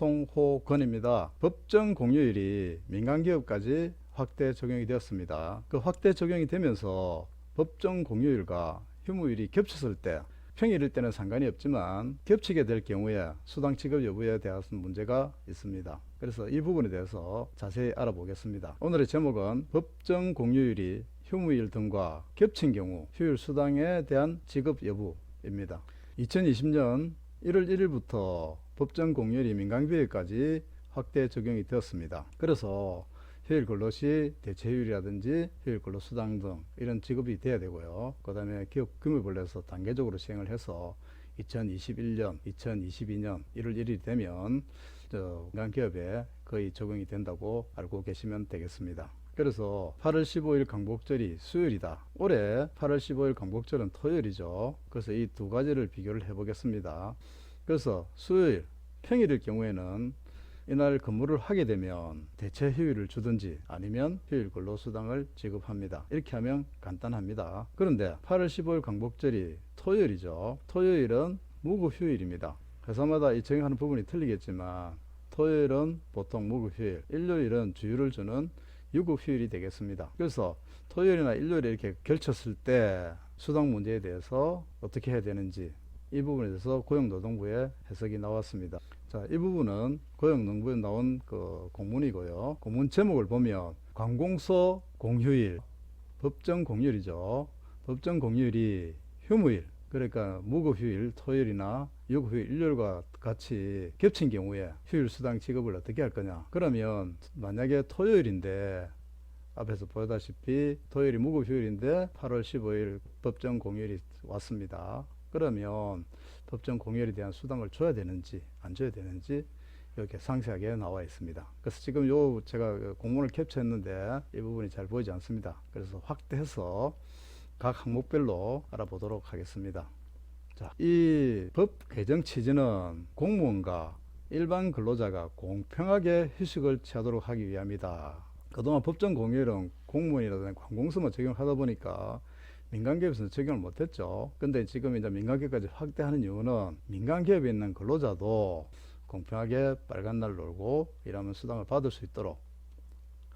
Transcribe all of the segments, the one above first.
송호건입니다. 법정 공휴일이 민간기업까지 확대 적용이 되었습니다. 그 확대 적용이 되면서 법정 공휴일과 휴무일이 겹쳤을 때 평일일 때는 상관이 없지만 겹치게 될 경우에 수당 지급 여부에 대한 문제가 있습니다. 그래서 이 부분에 대해서 자세히 알아보겠습니다. 오늘의 제목은 법정 공휴일이 휴무일 등과 겹친 경우 휴일 수당에 대한 지급 여부입니다. 2020년 1월 1일부터 법정 공휴일이 민간기업까지 확대 적용이 되었습니다. 그래서 휴일 근로시 대체휴일이라든지 휴일 근로 수당 등 이런 지급이 돼야 되고요. 그 다음에 기업 규모별 내서 단계적으로 시행을 해서 2021년, 2022년 1월 1일이 되면 저 민간 기업에 거의 적용이 된다고 알고 계시면 되겠습니다. 그래서 8월 15일 강복절이 수요일이다. 올해 8월 15일 강복절은 토요일이죠. 그래서 이 두 가지를 비교를 해 보겠습니다. 그래서 수요일, 평일일 경우에는 이날 근무를 하게 되면 대체 휴일을 주든지 아니면 휴일 근로수당을 지급합니다. 이렇게 하면 간단합니다. 그런데 8월 15일 강복절이 토요일이죠. 토요일은 무급 휴일입니다. 회사마다 이 적용하는 부분이 틀리겠지만 토요일은 보통 무급 휴일, 일요일은 주휴를 주는 유급 휴일이 되겠습니다. 그래서 토요일이나 일요일에 이렇게 걸쳤을 때 수당 문제에 대해서 어떻게 해야 되는지 이 부분에 대해서 고용노동부의 해석이 나왔습니다. 자, 이 부분은 고용노동부에 나온 그 공문이고요. 공문 제목을 보면 관공서 공휴일, 법정 공휴일이죠. 법정 공휴일이 휴무일, 그러니까 무급휴일 토요일이나 유급휴일 일요일과 같이 겹친 경우에 휴일 수당 지급을 어떻게 할 거냐? 그러면 만약에 토요일인데 앞에서 보다시피 토요일이 무급휴일인데 8월 15일 법정 공휴일이 왔습니다. 그러면 법정 공휴일에 대한 수당을 줘야 되는지 안 줘야 되는지 이렇게 상세하게 나와 있습니다. 그래서 지금 요 제가 그 공문을 캡처했는데 이 부분이 잘 보이지 않습니다. 그래서 확대해서 각 항목별로 알아보도록 하겠습니다. 자, 이 법 개정 취지는 공무원과 일반 근로자가 공평하게 휴식을 취하도록 하기 위함이다. 그동안 법정 공휴일은 공무원이라든지 관공서만 적용하다 보니까 민간기업에서는 적용을 못했죠. 근데 지금 이제 민간기업까지 확대하는 이유는 민간기업에 있는 근로자도 공평하게 빨간 날 놀고 일하면 수당을 받을 수 있도록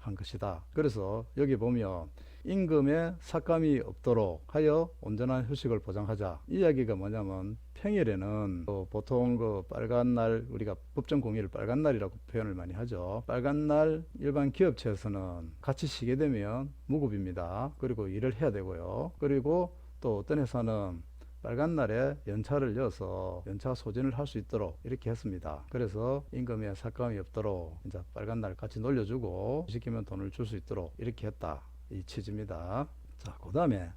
한 것이다. 그래서 여기 보면 임금에 삭감이 없도록 하여 온전한 휴식을 보장하자. 이 이야기가 뭐냐면 평일에는 그 보통 그 빨간 날 우리가 법정 공휴일 빨간 날이라고 표현을 많이 하죠. 빨간 날 일반 기업체에서는 같이 쉬게 되면 무급입니다. 그리고 일을 해야 되고요. 그리고 또 어떤 회사는 빨간 날에 연차를 이어서 연차 소진을 할 수 있도록 이렇게 했습니다. 그래서 임금에 삭감이 없도록 이제 빨간 날 같이 놀려주고 시키면 돈을 줄 수 있도록 이렇게 했다. 이 취지입니다. 자, 그 다음에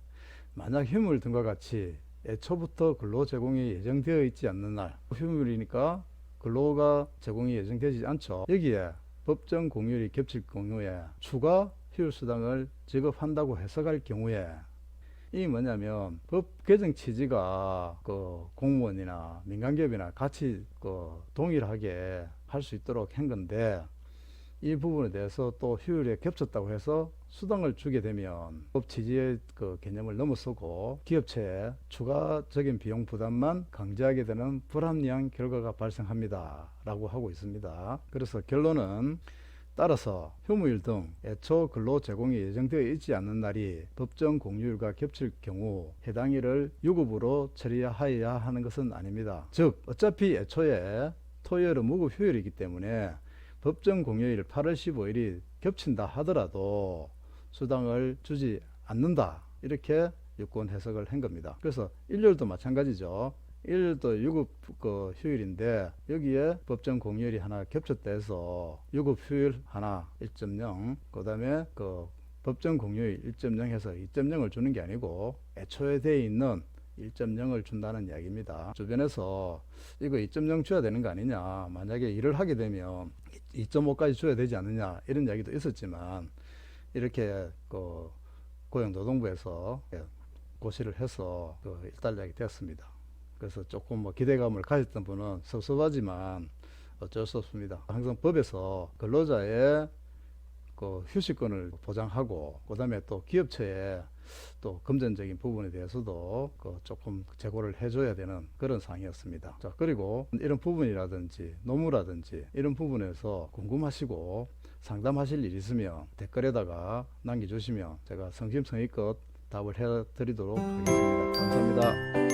만약 휴물 등과 같이 애초부터 근로 제공이 예정되어 있지 않는 날 휴물이니까 근로가 제공이 예정되지 않죠. 여기에 법정 공휴일이 겹칠 경우에 추가 휴일 수당을 지급한다고 해석할 경우에 이 뭐냐면 법 개정 취지가 그 공무원이나 민간기업이나 같이 그 동일하게 할 수 있도록 한 건데 이 부분에 대해서 또 휴일에 겹쳤다고 해서 수당을 주게 되면 법 취지의 그 개념을 넘어서고 기업체에 추가적인 비용 부담만 강제하게 되는 불합리한 결과가 발생합니다. 라고 하고 있습니다. 그래서 결론은 따라서 휴무일 등 애초 근로 제공이 예정되어 있지 않는 날이 법정 공휴일과 겹칠 경우 해당 일을 유급으로 처리하여야 하는 것은 아닙니다. 즉 어차피 애초에 토요일은 무급 휴일이기 때문에 법정 공휴일 8월 15일이 겹친다 하더라도 수당을 주지 않는다 이렇게 유권 해석을 한 겁니다. 그래서 일요일도 마찬가지죠. 일요일도 유급 그 휴일인데 여기에 법정 공휴일이 하나 겹쳤다 해서 유급 휴일 하나 1.0 그다음에 그 법정 공휴일 1.0 해서 2.0을 주는 게 아니고 애초에 돼 있는 1.0을 준다는 이야기입니다. 주변에서 이거 2.0 줘야 되는 거 아니냐. 만약에 일을 하게 되면 2.5까지 줘야 되지 않느냐. 이런 이야기도 있었지만 이렇게 그 고용노동부에서 고시를 해서 그 일단락이 되었습니다. 그래서 조금 뭐 기대감을 가졌던 분은 섭섭하지만 어쩔 수 없습니다. 항상 법에서 근로자의 그 휴식권을 보장하고 그다음에 또 기업체에 또 금전적인 부분에 대해서도 그 조금 제고를 해줘야 되는 그런 상황이었습니다. 자 그리고 이런 부분이라든지 노무라든지 이런 부분에서 궁금하시고 상담하실 일 있으면 댓글에다가 남겨주시면 제가 성심성의껏 답을 해드리도록 하겠습니다. 감사합니다.